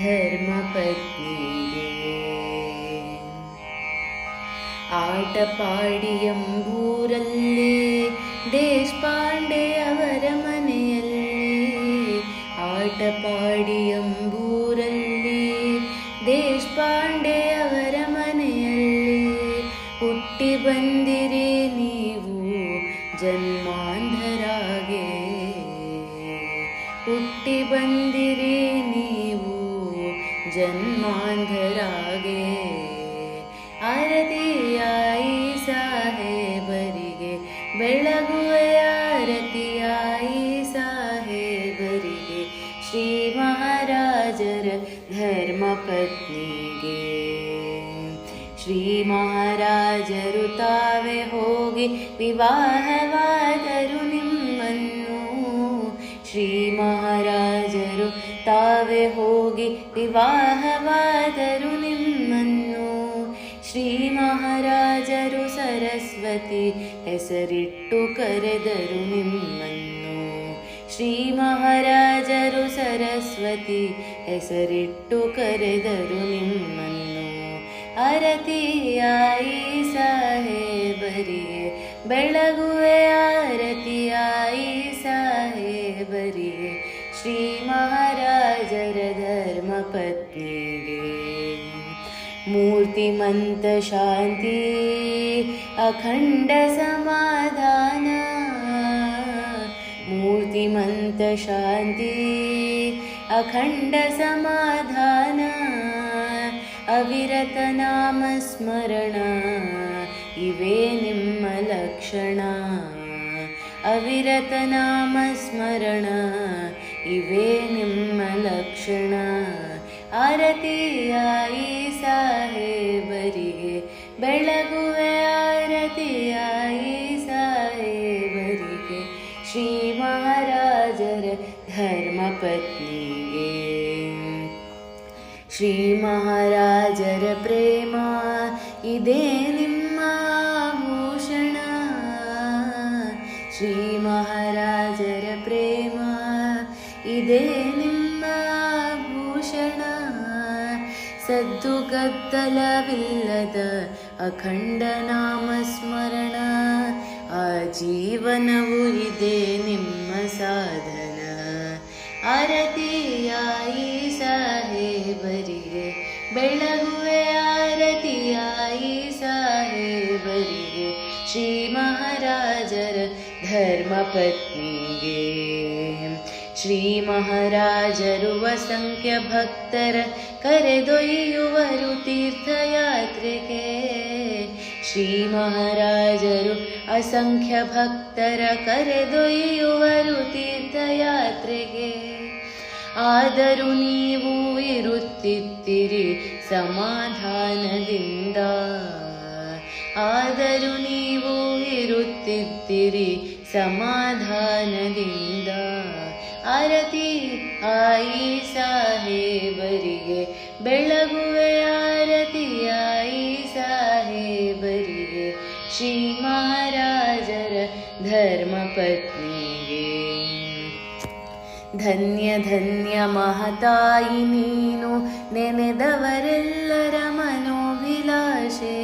ಧರ್ಮಪತ್ನಿಗೆ ಆಟಪಾಡಿಯಂಬೂರಲ್ಲಿ ದೇಶಪಾಂಡೆ ಅವರ ಮನೆಯಲ್ಲಿ ಆಟಪಾಡಿಯಂಬೂರಲ್ಲಿ ದೇಶಪಾಂಡೆ ಅವರ ಮನೆಯಲ್ಲಿ ಹುಟ್ಟಿ ಬಂದಿರಿ ನೀವು ಜನ್ಮಾಂಧರಾಗೆ ಹುಟ್ಟಿ ಬಂದಿರಿ ನೀವು ಜನ್ಮಾಂಧರಾಗೆ. ಆರತಿಯಾಯಿ ಸಾಹೇಬರಿಗೆ ಬೆಳಗುವ ಆರತಿಯಾಯಿ ಸಾಹೇಬರಿಗೆ ಶ್ರೀ ಮಹಾರಾಜರ ಧರ್ಮಪತ್ನಿಗೆ. ಶ್ರೀ ಮಹಾರಾಜರು ತಾವೇ ಹೋಗಿ ವಿವಾಹವಾದರು ಶ್ರೀ ಮಹಾರಾಜರು, ತಾವೇ ಹೋಗಿ ವಿವಾಹವಾದರು ನಿಮ್ಮನ್ನು. ಶ್ರೀ ಮಹಾರಾಜರು ಸರಸ್ವತಿ ಹೆಸರಿಟ್ಟು ಕರೆದರು ನಿಮ್ಮನ್ನು. ಶ್ರೀ ಮಹಾರಾಜರು ಸರಸ್ವತಿ ಹೆಸರಿಟ್ಟು ಕರೆದರು ನಿಮ್ಮನ್ನು. ಅರತಿಯಾಯಿ ಸಾಹೇಬರಿಗೆ ಬೆಳಗುವೆ ಆರತಿಯಾಯಿ श्रीमहाराजरधर्मपत्नी मूर्तिमन्तशान्ति अखण्डसमाधान। मूर्तिमन्तशान्ति अखण्डसमाधान। अविरतनामस्मरण इवे निम्मलक्षणा। अविरतनामस्मरण ಅಖಂಡ ಸಮಾಧಾನ ಅವಿರತ ನಾಮ ಸ್ಮರಣ ಇವೇ ನಿಮ್ಮ ಲಕ್ಷಣ ಅವಿರತ ನಾಮ ಸ್ಮರಣ ಇವೇ ನಿಮ್ಮ ಲಕ್ಷಣ ಆರತಿಯಾಯಿ ಸಾಹೇಬರಿಗೆ ಬೆಳಗುವೆ ಆರತಿಯಾಯಿ ಸಾಹೇಬರಿಗೆ ಶ್ರೀ ಮಹಾರಾಜರ ಧರ್ಮಪತ್ನಿಗೆ ಶ್ರೀ ಮಹಾರಾಜರ ಪ್ರೇಮ ಇದೇ ಭೂಷಣ ಸದ್ದು ಗದ್ದಲವಿಲ್ಲದ ಅಖಂಡ ನಾಮ ಸ್ಮರಣ ಆ ಜೀವನವು ಇದೆ ನಿಮ್ಮ ಸಾಧನ. ಆರತಿಯಾಯಿ ಸಾಹೇಬರಿಗೆ ಬೆಳಗುವೆ ಆರತಿಯಾಯಿ ಸಾಹೇಬರಿಗೆ ಶ್ರೀ ಮಹಾರಾಜರ ಧರ್ಮಪತ್ನಿಗೆ ಶ್ರೀ ಮಹಾರಾಜರು ಅಸಂಖ್ಯ ಭಕ್ತರ ಕರೆದೊಯ್ಯುವರು ತೀರ್ಥಯಾತ್ರೆಗೆ ಶ್ರೀ ಮಹಾರಾಜರು ಅಸಂಖ್ಯ ಭಕ್ತರ ಕರೆದೊಯ್ಯುವರು ತೀರ್ಥಯಾತ್ರೆಗೆ ಆದರೂ ನೀವು ಇರುತ್ತಿದ್ದೀರಿ ಸಮಾಧಾನದಿಂದ ಆದರೂ ನೀವು ಇರುತ್ತಿದ್ದೀರಿ ಸಮಾಧಾನದಿಂದ ಆರತಿ ಆಯಿ ಸಾಹೇಬರಿಗೆ, ಬೆಳಗುವೆ ಆರತಿ ಆಯಿ ಸಾಹೇಬರಿಗೆ, ಶ್ರೀ ಮಹಾರಾಜರ ಧರ್ಮಪತ್ನಿಗೆ. ಧನ್ಯ ಧನ್ಯ ಮಹತಾಯಿ ನೀನು ನೆನೆದವರೆಲ್ಲರ ಮನೋಭಿಲಾಷೆ.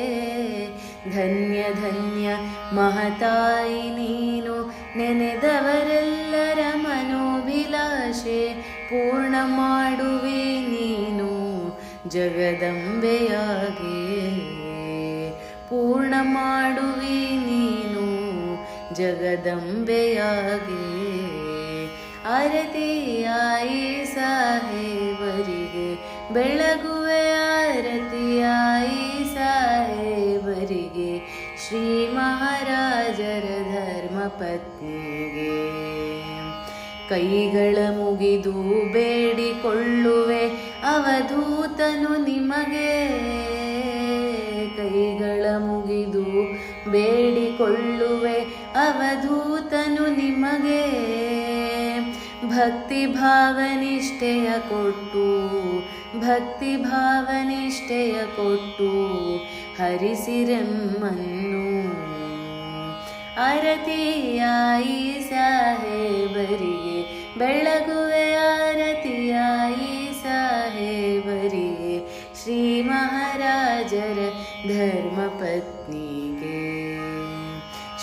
ಧನ್ಯ ಧನ್ಯ ಮಹತಾಯಿ ನೀನು ನೆನೆದವರೆಲ್ಲರ ಮನೋಭಿಲಾಷೆ ಪೂರ್ಣ ಮಾಡುವೆ ನೀನು ಜಗದಂಬೆಯಾಗೆ. ಪೂರ್ಣ ಮಾಡುವೆ ನೀನು ಜಗದಂಬೆಯಾಗೆ. ಆರತಿಯಾಯಿ ಸಾಹೇಬರಿಗೆ ಬೆಳಗುವೆ ಆರತಿಯಾಯಿ ಸಾಹೇಬರಿಗೆ ಶ್ರೀಮಾ ಧರ್ಮಪತ್ನಿಗೆ ಕೈಗಳ ಮುಗಿದು ಬೇಡಿಕೊಳ್ಳುವೆ, ಅವಧೂತನು ನಿಮಗೆ. ಕೈಗಳ ಮುಗಿದು ಬೇಡಿಕೊಳ್ಳುವೆ, ಅವಧೂತನು ನಿಮಗೆ. ಭಕ್ತಿ ಭಾವನಿಷ್ಠೆಯ ಕೊಟ್ಟು ಭಕ್ತಿ ಭಾವನಿಷ್ಠೆಯ ಕೊಟ್ಟು ಹರಿಸಿರೆಮ್ಮನ್ನು. ಆರತಿಯಾಯಿ ಸಾಹೇಬರಿಗೆ ಬೆಳಗುವೆ ಆರತಿಯಾಯಿ ಸಾಹೇಬರಿಗೆ ಶ್ರೀ ಮಹಾರಾಜರ ಧರ್ಮಪತ್ನಿಗೆ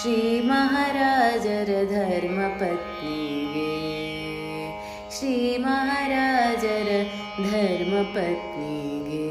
ಶ್ರೀ ಮಹಾರಾಜರ ಧರ್ಮಪತ್ನಿಗೆ ಶ್ರೀ ಮಹಾರಾಜರ ಧರ್ಮಪತ್ನಿಗೆ